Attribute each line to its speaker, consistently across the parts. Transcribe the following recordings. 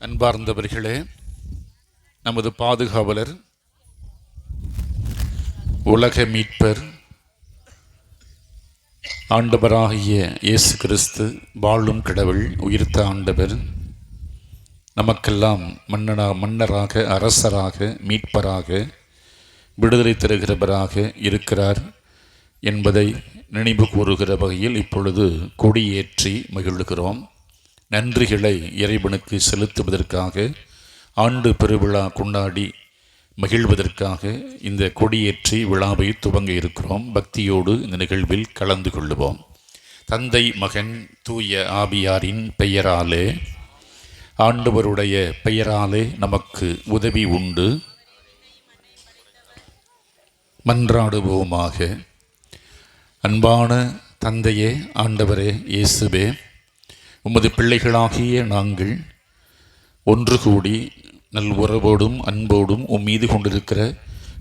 Speaker 1: அன்பார்ந்தவர்களே நமது பாதுகாவலர் உலக மீட்பர் ஆண்டவராகிய இயேசு கிறிஸ்து வாழும் கடவுள் உயிர்த்த ஆண்டவர் நமக்கெல்லாம் மன்னனா மன்னராக அரசராக மீட்பராக விடுதலை தருகிறவராக இருக்கிறார் என்பதை நினைவு கூறுகிற வகையில் இப்பொழுது கொடியேற்றி மகிழ்கிறோம். நன்றிகளை இறைவனுக்கு செலுத்துவதற்காக ஆண்டு பெருவிழா கொண்டாடி மகிழ்வதற்காக இந்த கொடியேற்றி விழாவை துவங்க இருக்கிறோம். பக்தியோடு இந்த நிகழ்வில் கலந்து கொள்ளுவோம். தந்தை மகன் தூய ஆபியாரின் பெயராலே ஆண்டவருடைய பெயராலே நமக்கு உதவி உண்டு. மன்றாடுவோமாக. அன்பான தந்தையே ஆண்டவரே இயேசுவே உமது பிள்ளைகளாகிய நாங்கள் ஒன்று கூடி நல் உறவோடும் அன்போடும் உம் மீது கொண்டிருக்கிற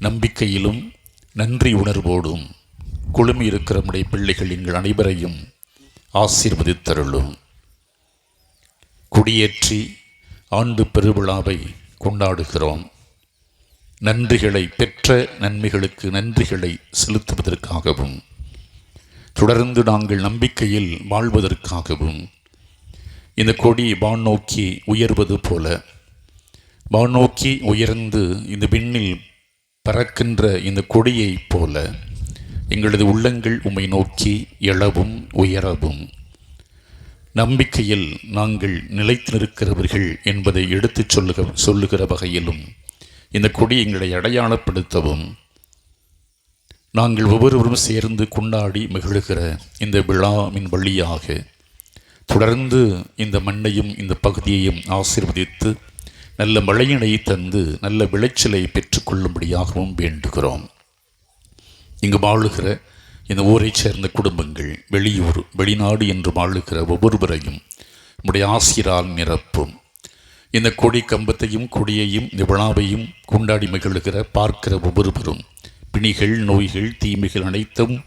Speaker 1: நம்பிக்கையிலும் நன்றி உணர்வோடும் குழுமி இருக்கிற நம்முடைய பிள்ளைகள் எங்கள் அனைவரையும் ஆசீர்வதித்தருளும். குடியேற்றி ஆண்டு பெருவிழாவை கொண்டாடுகிறோம். நன்றிகளை பெற்ற நன்மைகளுக்கு நன்றிகளை செலுத்துவதற்காகவும் தொடர்ந்து நாங்கள் நம்பிக்கையில் வாழ்வதற்காகவும் இந்த கொடி வான் நோக்கி உயர்வது போல. வான் நோக்கி உயர்ந்து இந்த விண்ணில் பறக்கின்ற இந்த கொடியைப் போல எங்களது உள்ளங்கள் உம்மை நோக்கி எழவும் உயரவும். நம்பிக்கையில் நாங்கள் நிலைத்து நிற்கிறவர்கள் என்பதை எடுத்துச் சொல்லுக சொல்லுகிற வகையிலும் இந்த கொடி எங்களை அடையாளப்படுத்தவும். நாங்கள் ஒவ்வொருவரும் சேர்ந்து கொண்டாடி மகிழுகிற இந்த விழாவின் வழியாக தொடர்ந்து இந்த மண்ணையும் இந்த பகுதியையும் ஆசீர்வதித்து நல்ல மழையினை தந்து நல்ல விளைச்சலை பெற்றுக்கொள்ளும்படியாகவும் வேண்டுகிறோம். இங்கு வாழுகிற இந்த ஊரைச் சேர்ந்த குடும்பங்கள் வெளியூர் வெளிநாடு என்று வாழுகிற ஒவ்வொருவரையும் நம்முடைய ஆசிரால் நிரப்பும். இந்த கொடி கம்பத்தையும் கொடியையும் இந்த விழாவையும் கொண்டாடி மகிழுகிற பார்க்கிற ஒவ்வொருவரும் பிணிகள் நோய்கள் தீமைகள் அனைத்தும்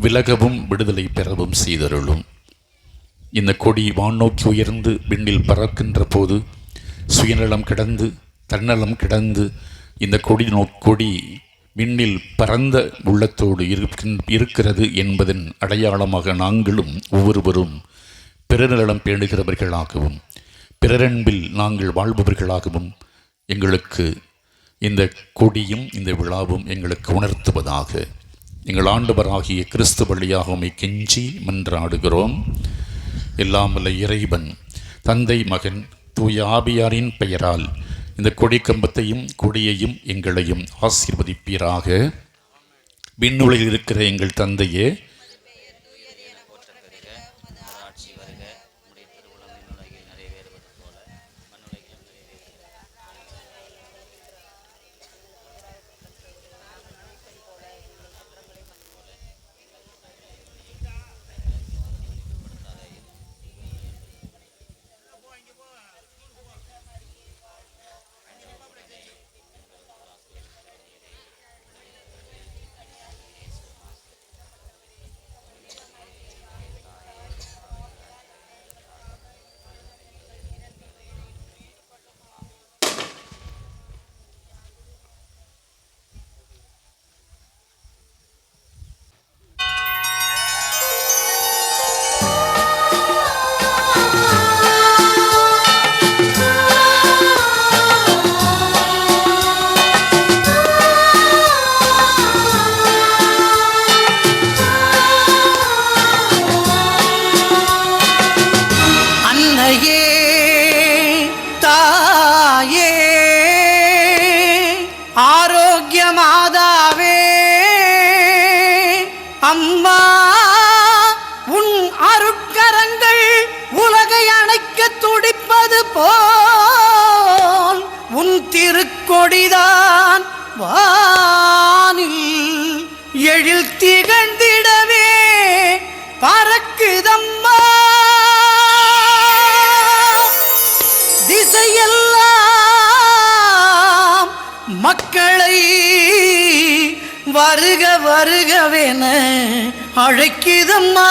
Speaker 1: விலகவும் விடுதலை பெறவும் செய்தருளும். இந்த கொடி வானோக்கி உயர்ந்து விண்ணில் பறக்கின்ற போது சுயநலம் கிடந்து தன்னலம் கிடந்து இந்த கொடி நோ கொடி விண்ணில் பரந்த உள்ளத்தோடு இருக்கிறது என்பதன் அடையாளமாக நாங்களும் ஒவ்வொருவரும் பிறநலம் பேணுகிறவர்களாகவும் பிறரன்பில் நாங்கள் வாழ்பவர்களாகவும் எங்களுக்கு இந்த கொடியும் இந்த விழாவும் எங்களுக்கு உணர்த்துவதாக எங்கள் ஆண்டவராகிய கிறிஸ்து வழியாக உம்மை கெஞ்சி மன்றாடுகிறோம். எல்லாம் இறைவன் தந்தை மகன் தூய ஆபியாரின் பெயரால் இந்த கொடிக்கம்பத்தையும் கொடியையும் எங்களையும் ஆசீர்வதிப்பீராக. விண்ணுலையில் இருக்கிற எங்கள் தந்தையே
Speaker 2: போல் உன் திருக்கொடிதான் வானில் எழில் திகழ்ந்திடவே பறக்குதம்மா. திசையெல்லாம் மக்களை வருக வருகவென அழைக்குதம்மா.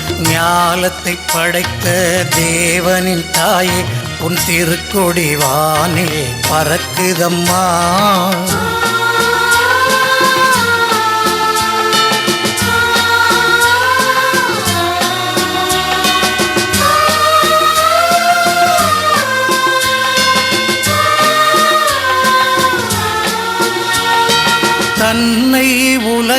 Speaker 2: ஞாலத்தை படைத்த தேவனின் தாயே உன் திருக்கொடி வானில் பறக்குதம்மா.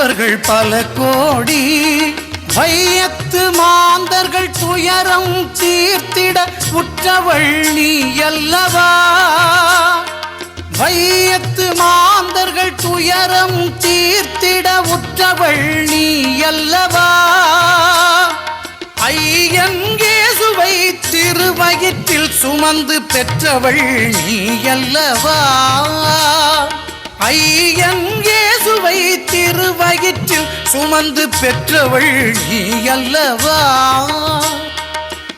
Speaker 2: வந்தவர்கள் பல கோடி வையத்து மாந்தர்கள் துயரம் தீர்த்திட உற்றவள் நீ அல்லவா? வையத்து மாந்தர்கள் துயரம் தீர்த்திட உற்றவள் நீ அல்லவா? ஐயங்கேசுவை திருவயிற்றில் சுமந்து பெற்றவள் நீ அல்லவா? ஐயங்கே ஐயங்கேசுவை திருவயிற்றில் சுமந்து பெற்றவள் நீ அல்லவா?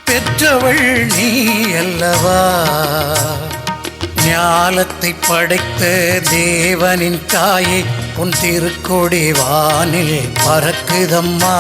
Speaker 2: பெற்றவள் நீ அல்லவா? ஞாலத்தை படைத்த தேவனின் தாயை உன் திருக்கொடி வானில் பறக்குதம்மா.